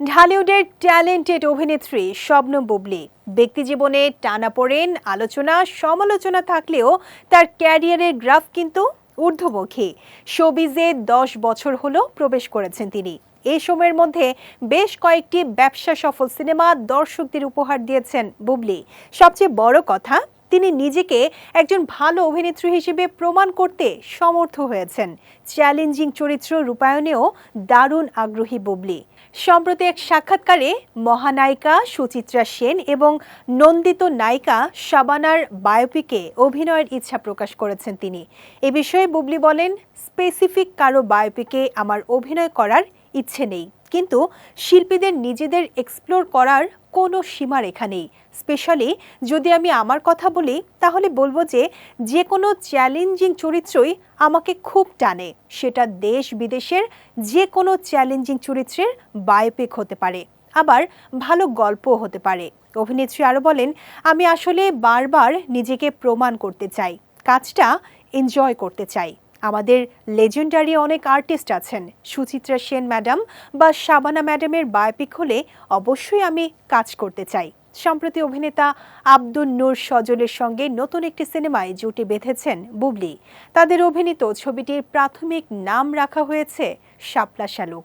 ঢালিউডের talented অভিনেত্রী শবনম বুবলি। ব্যক্তিজীবনে টানাপোড়েন আলোচনা, সমালোচনা থাকলেও তার ক্যারিয়ারের গ্রাফ কিন্তু ঊর্ধ্বমুখী। শোবিজে দশ বছর হলো প্রবেশ করেছেন তিনি। এই সময়ের মধ্যে বেশ কয়েকটি ব্যবসা সফল সিনেমা দর্শকদের উপহার দিয়েছেন বুবলি। সবচেয়ে বড় কথা তিনি নিজেকে একজন ভালো অভিনেত্রী হিসেবে প্রমাণ করতে সমর্থ হয়েছেন। চ্যালেঞ্জিং চরিত্র রূপায়ণেও দারুণ আগ্রহী বুবলি। সম্প্রতি এক সাক্ষাৎকারে মহানায়িকা সুচিত্রা সেন এবং নন্দিত নায়িকা শাবানার বায়োপিকে অভিনয়ের ইচ্ছা প্রকাশ করেছেন তিনি। এ বিষয়ে বুবলি বলেন, স্পেসিফিক কারও বায়োপিকে আমার অভিনয় করার ইচ্ছে নেই। কিন্তু শিল্পীদের নিজেদের এক্সপ্লোর করার কোনো সীমারেখা নেই। স্পেশালি যদি আমি আমার কথা বলি, তাহলে বলব যে যে কোনো চ্যালেঞ্জিং চরিত্রই আমাকে খুব টানে। সেটা দেশ বিদেশের যে কোনো চ্যালেঞ্জিং চরিত্রের বায়োপিক হতে পারে, আবার ভালো গল্পও হতে পারে। অভিনেত্রী আরও বলেন, আমি আসলে বারবার নিজেকে প্রমাণ করতে চাই, কাজটা এনজয় করতে চাই। আমাদের লেজেন্ডারি অনেক আর্টিস্ট আছেন। সুচিত্রা সেন ম্যাডাম বা শাবানা ম্যাডামের বায়োপিক হলে অবশ্যই আমি কাজ করতে চাই। সম্প্রতি অভিনেতা আব্দুল নূর সজলের সঙ্গে নতুন একটি সিনেমায় জুটি বেঁধেছেন বুবলি। তাদের অভিনীত ছবিটির প্রাথমিক নাম রাখা হয়েছে শাপলা শালুক।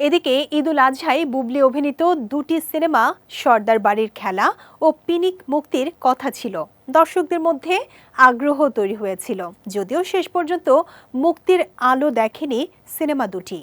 এদিকে ঈদুল আজহায় বুবলি অভিনীত দুটি সিনেমা, সর্দার বাড়ির খেলা ও পিনিক মুক্তির কথা ছিল। দর্শকদের মধ্যে আগ্রহ তৈরি হয়েছিল। যদিও শেষ পর্যন্ত মুক্তির আলো দেখেনি সিনেমা দুটি।